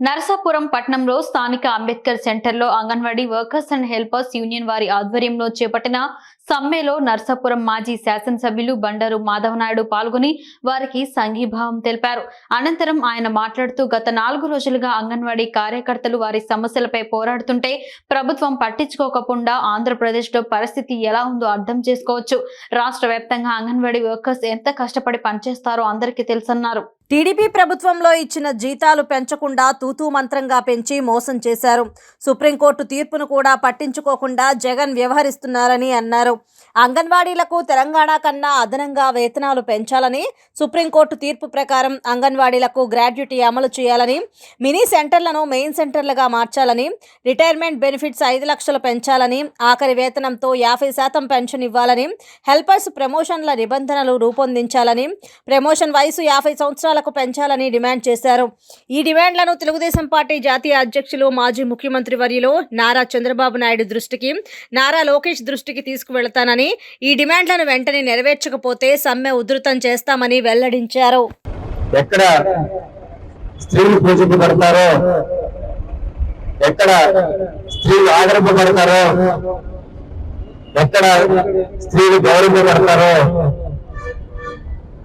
నరసాపురం పట్టణంలో స్థానిక అంబేద్కర్ సెంటర్లో Anganwadi workers and helpers union వారి ఆధ్వర్యంలో చేపట్టిన సమ్మెలో నరసాపురం మాజీ శాసనసభ్యులు బండారు మాధవనాయుడు పాల్గొని వారికి సంఘీభావం తెలిపారు. అనంతరం ఆయన మాట్లాడుతూ గత నాలుగు రోజులుగా అంగన్వాడీ కార్యకర్తలు వారి సమస్యలపై పోరాడుతుంటే ప్రభుత్వం పట్టించుకోకుండా ఆంధ్రప్రదేశ్లో పరిస్థితి ఎలా ఉందో అర్థం చేసుకోవచ్చు. రాష్ట్ర వ్యాప్తంగా అంగన్వాడీ వర్కర్స్ ఎంత కష్టపడి పనిచేస్తారో అందరికీ తెలుసన్నారు. టీడీపీ ప్రభుత్వంలో ఇచ్చిన జీతాలు పెంచకుండా తూతూ మంత్రంగా పెంచి మోసం చేశారు. సుప్రీంకోర్టు తీర్పును కూడా పట్టించుకోకుండా జగన్ వ్యవహరిస్తున్నారని అన్నారు. అంగన్వాడీలకు తెలంగాణ కన్నా అదనంగా వేతనాలు పెంచాలని సుప్రీంకోర్టు తీర్పు ప్రకారం అంగన్వాడీలకు గ్రాడ్యుటీ అమలు చేయాలని మినీ సెంటర్లను మెయిన్ సెంటర్లుగా మార్చాలని రిటైర్మెంట్ బెనిఫిట్స్ ఐదు లక్షలు పెంచాలని ఆఖరి వేతనంతో యాభై శాతం పెన్షన్ ఇవ్వాలని హెల్పర్స్ ప్రమోషన్ల నిబంధనలు రూపొందించాలని ప్రమోషన్ వయసు యాభై సంవత్సరాలు సంవత్సరాలకు పెంచాలని డిమాండ్ చేశారు. ఈ డిమాండ్లను తెలుగుదేశం పార్టీ జాతీయ అధ్యక్షులు మాజీ ముఖ్యమంత్రి వర్యులు నారా చంద్రబాబు నాయుడు దృష్టికి నారా లోకేష్ దృష్టికి తీసుకువెళతానని ఈ డిమాండ్లను వెంటనే నెరవేర్చకపోతే సమ్మె ఉధృతం చేస్తామని వెల్లడించారు. ఎక్కడ స్త్రీలు పూజింపబడతారో ఎక్కడ స్త్రీలు ఆదరింపబడతారో ఎక్కడ స్త్రీలు గౌరవింపబడతారో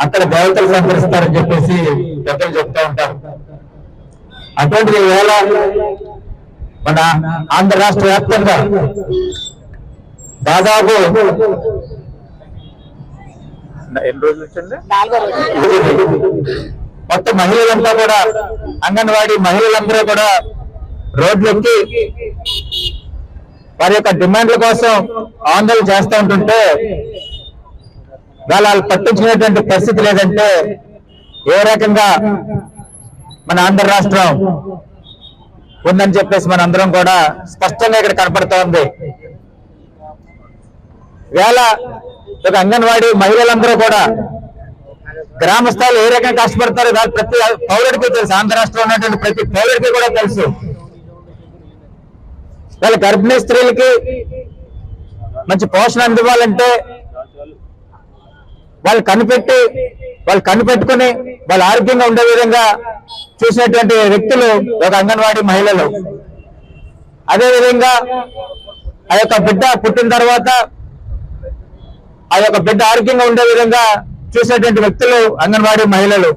అక్కడ దేవతలు సంతరిస్తారని చెప్పేసి పెద్దలు చెప్తా ఉంటారు. అటువంటి వేళ మన ఆంధ్ర రాష్ట్ర వ్యాప్తంగా దాదాపు ఎన్ని రోజులు వచ్చింది? మొత్తం మహిళలంతా కూడా అంగన్వాడీ మహిళలందరూ కూడా రోడ్లెక్కి వారి యొక్క డిమాండ్ల కోసం ఆందోళన చేస్తూ ఉంటుంటే వాళ్ళు వాళ్ళు పట్టించుకునేటువంటి పరిస్థితి లేదంటే ఏ రకంగా మన ఆంధ్ర రాష్ట్రం ఉందని చెప్పేసి మన అందరం కూడా స్పష్టంగా ఇక్కడ కనపడుతూ ఉంది. వేళ ఒక అంగన్వాడీ మహిళలందరూ కూడా గ్రామ స్థాయిలో ఏ రకంగా కష్టపడతారో వాళ్ళు ప్రతి పౌరుడికి తెలుసు. ఆంధ్ర రాష్ట్రంలో ఉన్నటువంటి ప్రతి పౌరుడికి కూడా తెలుసు. వాళ్ళ గర్భిణీ స్త్రీలకి మంచి పోషణ అందివ్వాలంటే వాళ్ళు కనిపెట్టి వాళ్ళు కనిపెట్టుకుని వాళ్ళు ఆరోగ్యంగా ఉండే విధంగా చూసినటువంటి వ్యక్తులు ఒక అంగన్వాడీ మహిళలు. అదే విధంగా ఆ యొక్క బిడ్డ పుట్టిన తర్వాత ఆ యొక్క బిడ్డ ఆరోగ్యంగా ఉండే విధంగా చూసినటువంటి వ్యక్తులు అంగన్వాడీ మహిళలు.